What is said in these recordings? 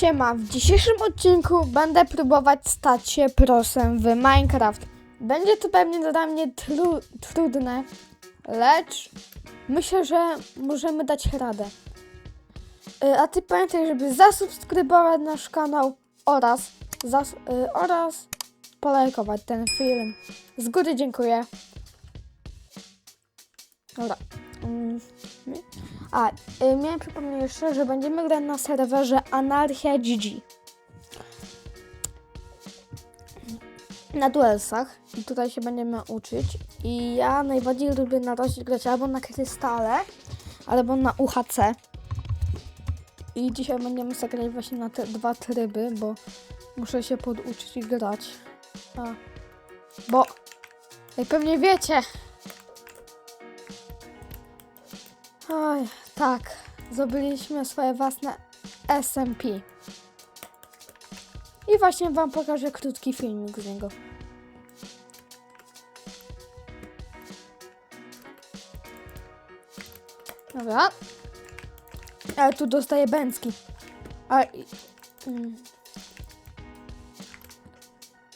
Siema, w dzisiejszym odcinku będę próbować stać się prosem w Minecraft. Będzie to pewnie dla mnie tru trudne, lecz myślę, że możemy dać radę. Y, A ty pamiętaj, żeby zasubskrybować nasz kanał oraz, zas y, oraz polajkować ten film. Z góry dziękuję. Dobra. A, y, miałem przypomnieć jeszcze, że będziemy grać na serwerze Anarchia GG. Na duelsach. I tutaj się będziemy uczyć. I ja najbardziej lubię na razie grać albo na krystale, albo na UHC. I dzisiaj będziemy zagrać właśnie na te dwa tryby, bo muszę się poduczyć grać. A. Bo, jak pewnie wiecie, Oj, tak. Zrobiliśmy swoje własne SMP. I właśnie wam pokażę krótki filmik z niego. Dobra. Ale tu dostaję bęcki. A... i- mm.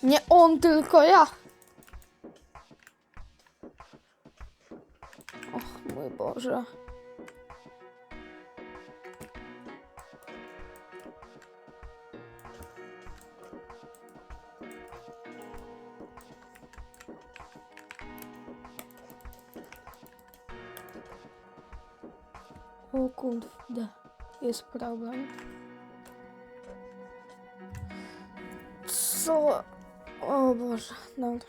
Nie on, tylko ja. Och, mój Boże. O kurde, jest problem. Co? O Boże, dobra.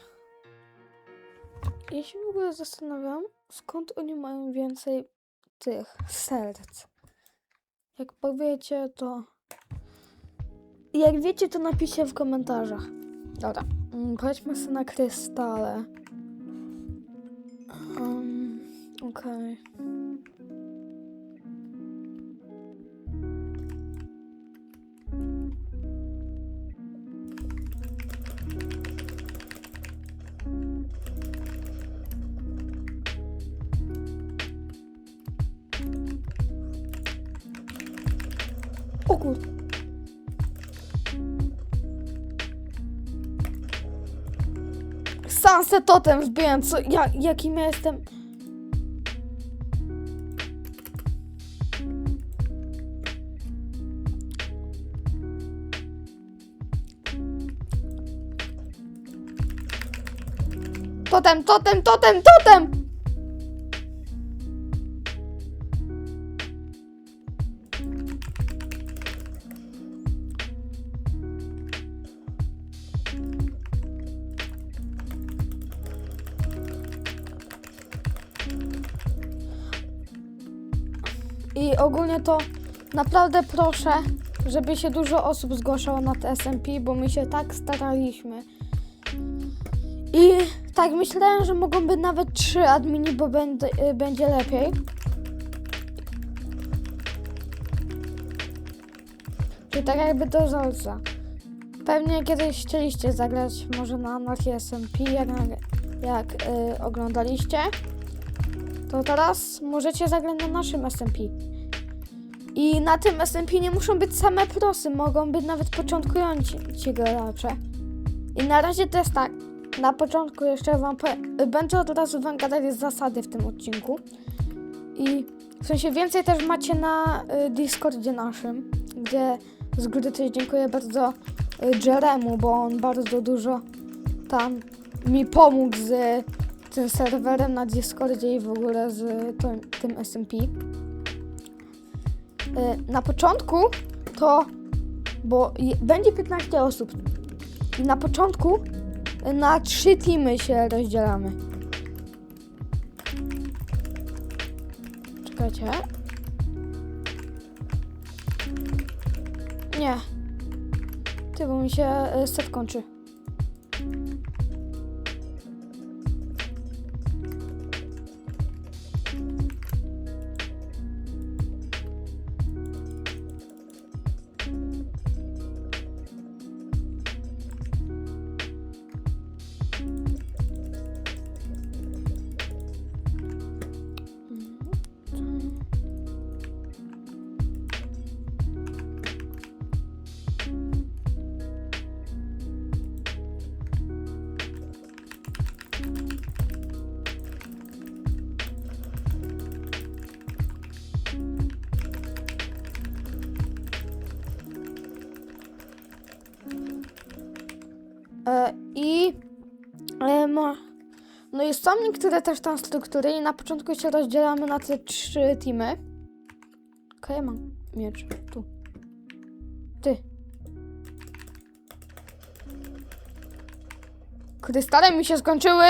Ja się w ogóle zastanawiam, skąd oni mają więcej tych serc. Jak powiecie, to... Jak wiecie, to napiszcie w komentarzach. Dobra, mm, pojedźmy sobie na krystale. Um, Okej. O kur... Sunset Totem wbiłem, co, ja, jakim ja jestem... Totem, totem, totem, totem! I ogólnie to naprawdę proszę, żeby się dużo osób zgłaszało na te SMP, bo my się tak staraliśmy. I tak myślałem, że mogą być nawet trzy admini, bo będę, y, będzie lepiej. Czyli tak jakby do Zolca. Pewnie kiedyś chcieliście zagrać może na Anarchii SMP, jak, jak y, oglądaliście. To teraz możecie zagrać na naszym SMP. I na tym SMP nie muszą być same prosy, mogą być nawet początkujący gracze. I na razie to jest tak. Na początku jeszcze wam będę od razu wam gadać zasady w tym odcinku. I w sensie więcej też macie na y, Discordzie naszym, gdzie z góry też dziękuję bardzo y, Jeremu, bo on bardzo dużo tam mi pomógł z tym serwerem na Discordzie i w ogóle z tym SMP. Y, Na początku to, bo będzie 15 osób i na początku y, na trzy teamy się rozdzielamy. Czekajcie. Nie. Ty, bo mi się y, set kończy. I e, mo, no i są niektóre też tam struktury i na początku się rozdzielamy na te trzy teamy. Okej, ja mam miecz. Tu. Ty. Krystale mi się skończyły!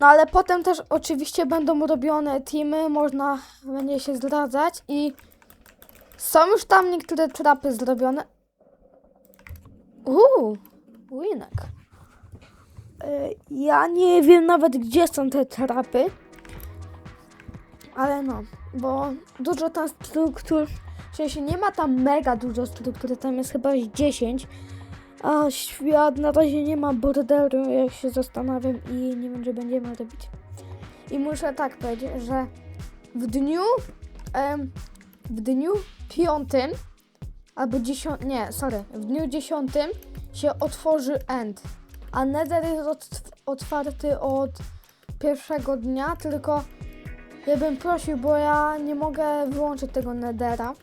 No ale potem też oczywiście będą robione teamy, można będzie się zdradzać i są już tam niektóre trapy zrobione. Uuu, winek. E, Ja nie wiem nawet gdzie są te trapy. Ale no, bo dużo tam struktur, w sensie nie ma tam mega dużo struktur, tam jest chyba z 10, a świat na razie nie ma borderu, jak się zastanawiam i nie wiem, czy będziemy robić. I muszę tak powiedzieć, że w dniu, em, w dniu piątym, albo dziesiątym, nie, sorry, w dniu dziesiątym się otworzy end, a nether jest otw- otwarty od pierwszego dnia, tylko ja bym prosił, bo ja nie mogę wyłączyć tego Nethera,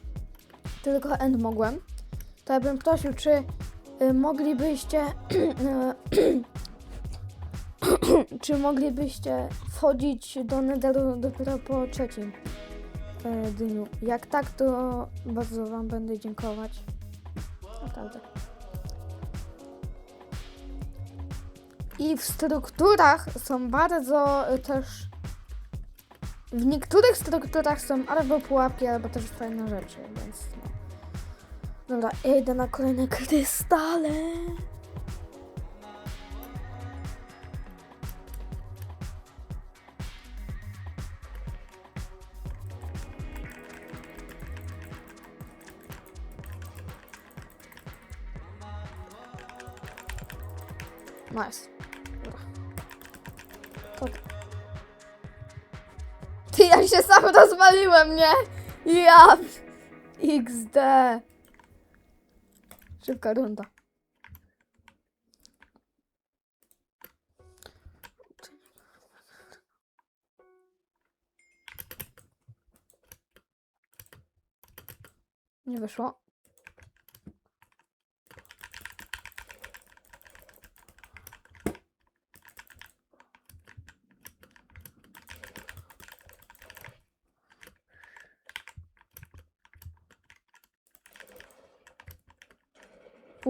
tylko End mogłem. To ja bym prosił, czy y, moglibyście czy moglibyście wchodzić do Netheru dopiero po trzecim dniu. Jak tak, to bardzo wam będę dziękować. Naprawdę. I w strukturach są bardzo y, też w niektórych strukturach są albo pułapki, albo też fajne rzeczy, więc no. Dobra, idę na kolejne krystale. Sam rozwaliłem, nie? Ja. XD. Szybka runda. Nie wyszło.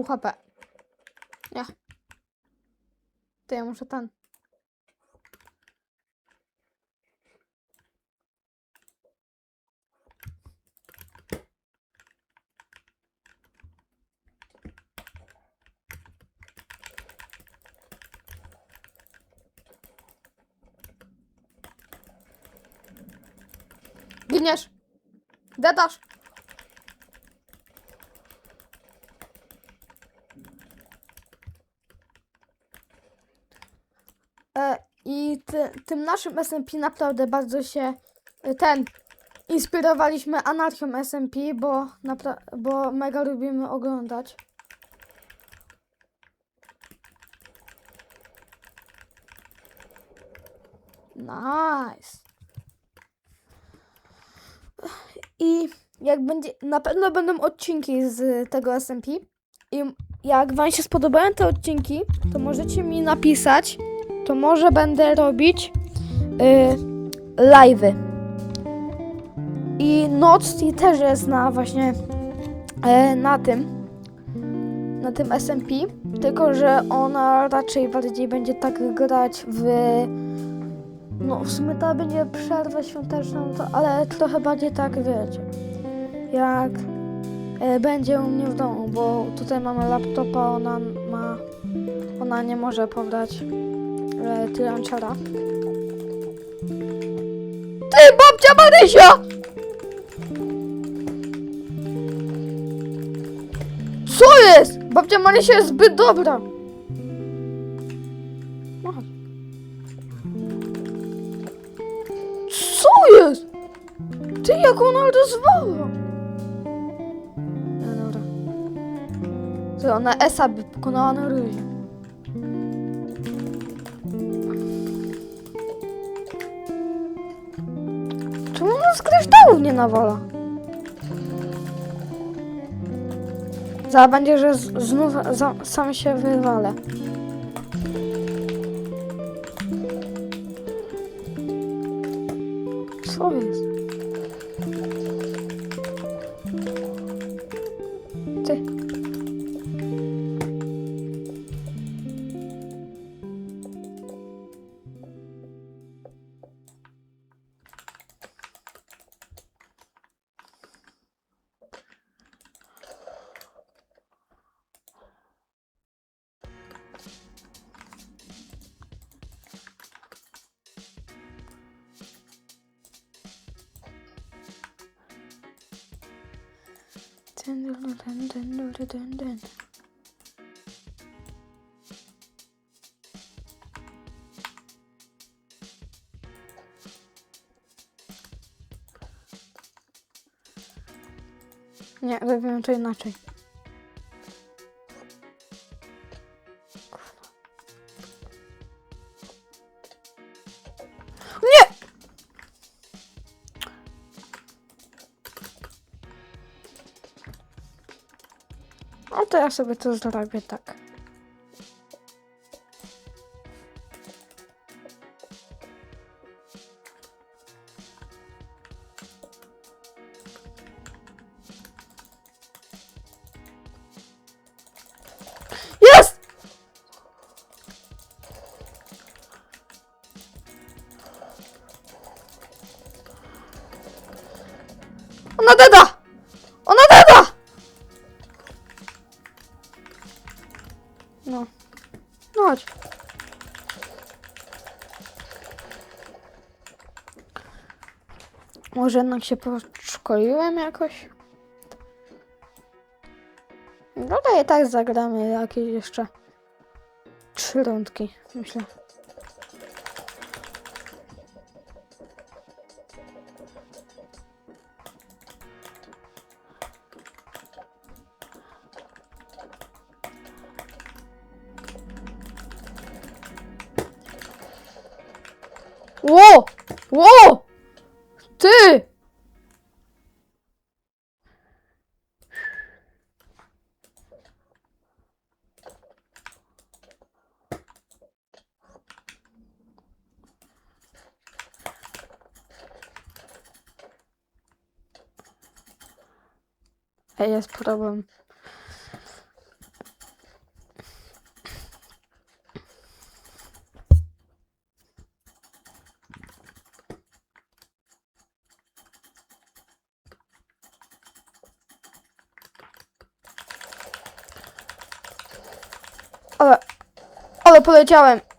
Pół HP. Nie. To ja muszę ten. Giniesz! Dedasz! E, I ty, tym naszym SMP naprawdę bardzo się e, ten inspirowaliśmy anarchią SMP, bo, bo mega lubimy oglądać. Nice. I jak będzie, na pewno będą odcinki z tego SMP. I jak Wam się spodobają te odcinki, to możecie mi napisać, to może będę robić y, live'y. I Nocti też jest na właśnie e, na tym, na tym SMP, tylko że ona raczej bardziej będzie tak grać w no w sumie to będzie przerwę świąteczną, to, ale trochę bardziej tak wiecie, jak e, będzie u mnie w domu, bo tutaj mamy laptopa, ona ma, ona nie może pobrać e, Tyranchera. Ty, babcia Marysia! Co jest? Babcia Marysia jest zbyt dobra. Co jest? Ty, jak ona rozwala? No dobra. Co, ona Esa by pokonała na ryzie. z kryształów nie nawala? Zaraz będzie, że znów za, sam się wywalę. Dun, dun, dun, dun, dun, dun. Nie, robimy to inaczej. To ja sobie to zrobię tak. Jest! Deda! Może jednak się podszkoliłem jakoś? No i tak zagramy jakieś jeszcze trzy rundki, myślę. Jest problem. Ale, ale poleciałem.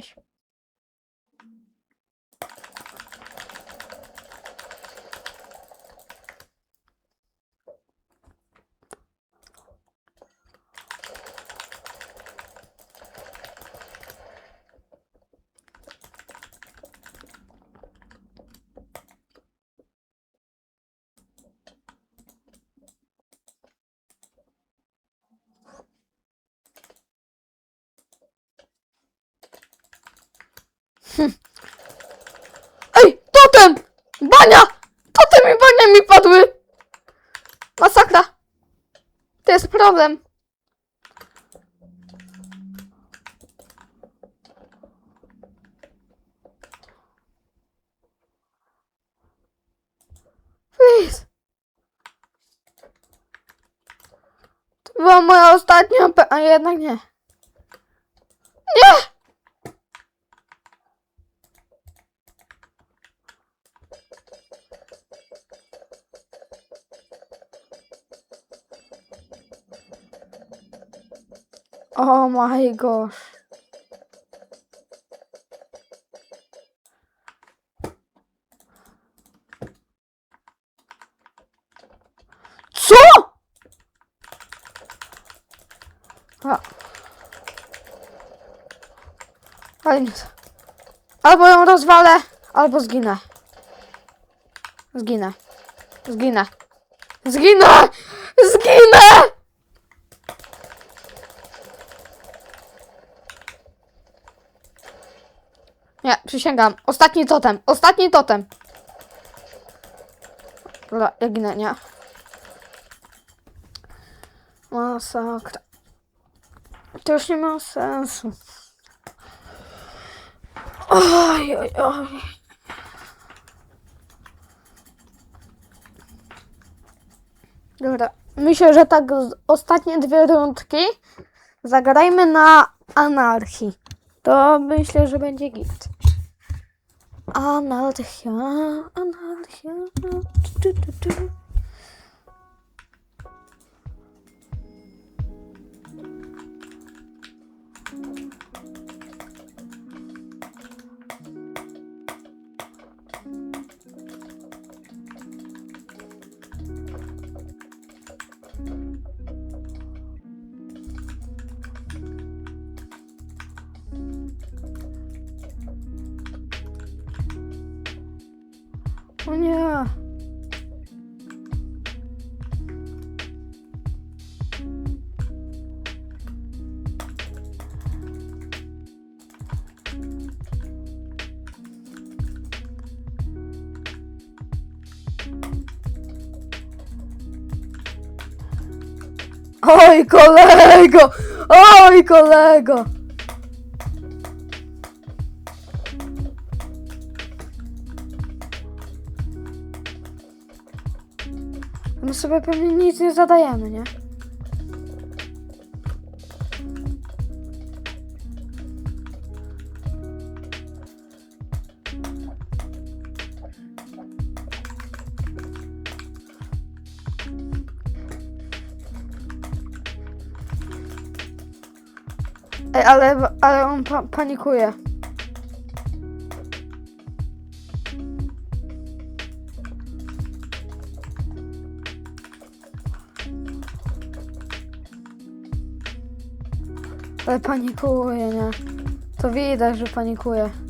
sociais. Totem! Bania! Totem i bania mi padły! Masakra! To jest problem. Please. To była moja ostatnia, a jednak nie. Nie! Oh my gosh. Co? A. Ale nic. Albo ją rozwalę, albo zginę. Zginę. Zginę. Zginę! Zginę! Nie, przysięgam. Ostatni totem. Ostatni totem. Dobra, ja ginę, nie. Masakra. To już nie ma sensu. Oj, oj, oj. Dobra, myślę, że tak ostatnie dwie rundki zagrajmy na anarchii. To myślę, że będzie git. Anarchia, anarchia. Oj, kolego! Oj, kolego! My sobie pewnie nic nie zadajemy, nie? Ej, ale, ale on pa panikuje. Ale panikuje, nie? To widać, że panikuje.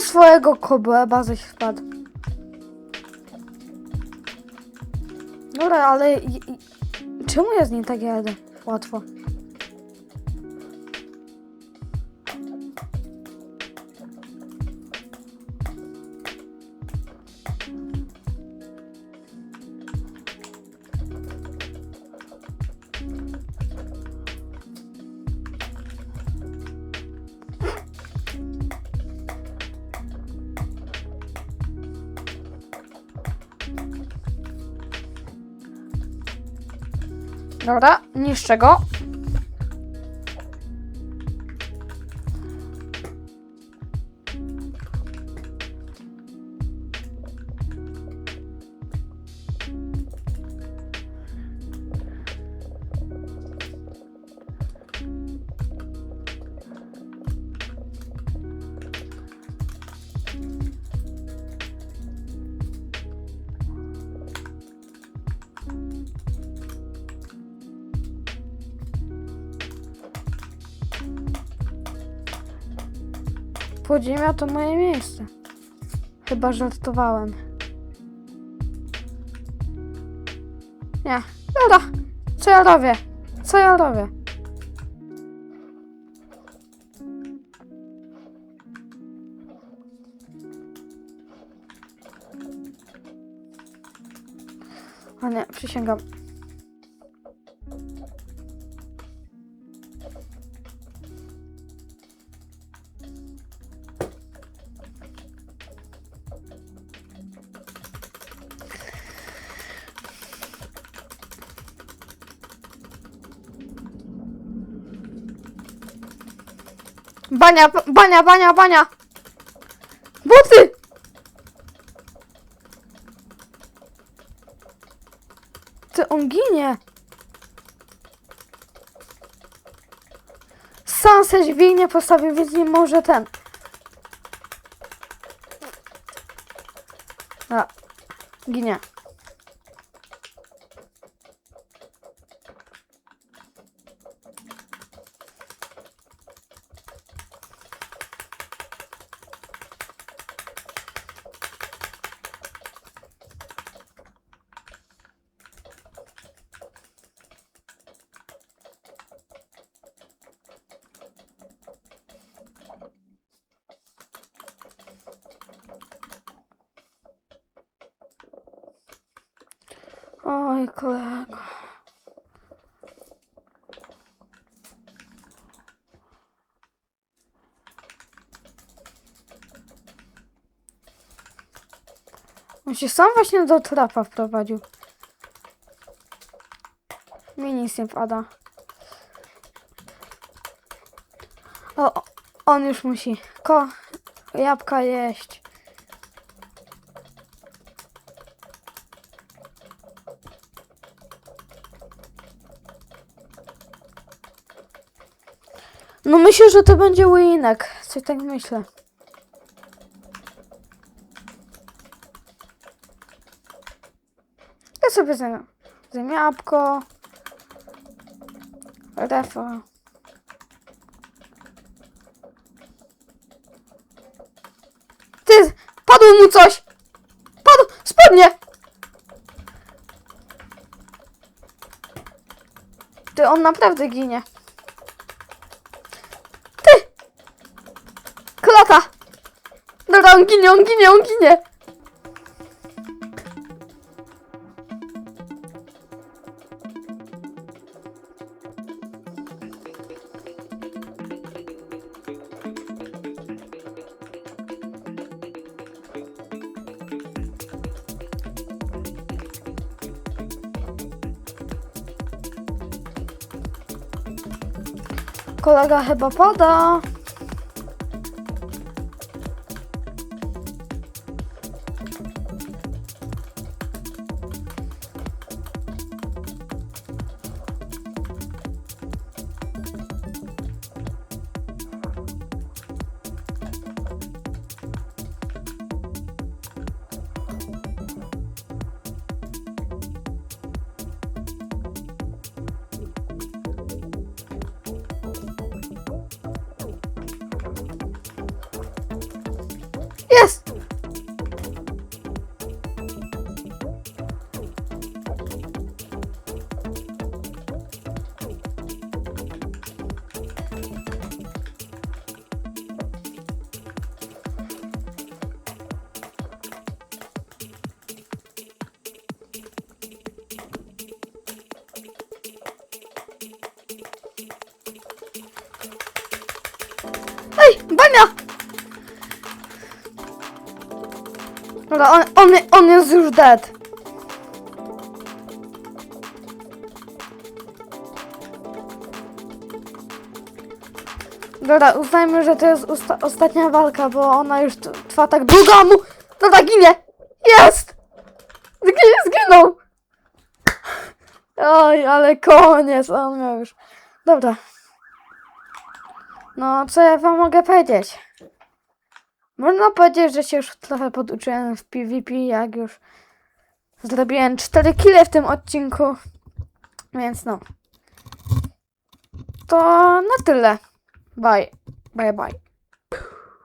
Do swojego kobłęba zaś wpadł. Dobra, ale czemu ja z nim tak jadę? Łatwo. Dobra, niszczę go. Podziemia to moje miejsce. Chyba żartowałem. Nie. Dobra. Co ja robię? Co ja robię? O nie, przysięgam. Bania, bania, bania, bania! Buty! Ty, on ginie! Sam se dźwignię postawił, więc nie może ten. A, ginie. Oj, kolego. On się sam właśnie do trapa wprowadził. Mi nic nie wpada. O, o, on już musi ko jabłka jeść. No myślę, że to będzie winek. Coś tak myślę. Ja sobie zjem, zjem jabłko. Refa. Ty! Padło mu coś! Padł! Spodnie! Ty, on naprawdę ginie. Klata! Dobra, on ginie, on ginie, on ginie! Kolega chyba pada. Bania! Dobra, on, on, on jest już dead. Dobra, uznajmy, że to jest ostatnia walka, bo ona już trwa tak długo, a mu... Dobra, ginie! Jest! Zgi- zginął! Oj, ale koniec, on miał już... Dobra. No, co ja wam mogę powiedzieć? Można powiedzieć, że się już trochę poduczyłem w PvP, jak już zrobiłem 4 kile w tym odcinku. Więc no. To na tyle. Bye. Bye bye.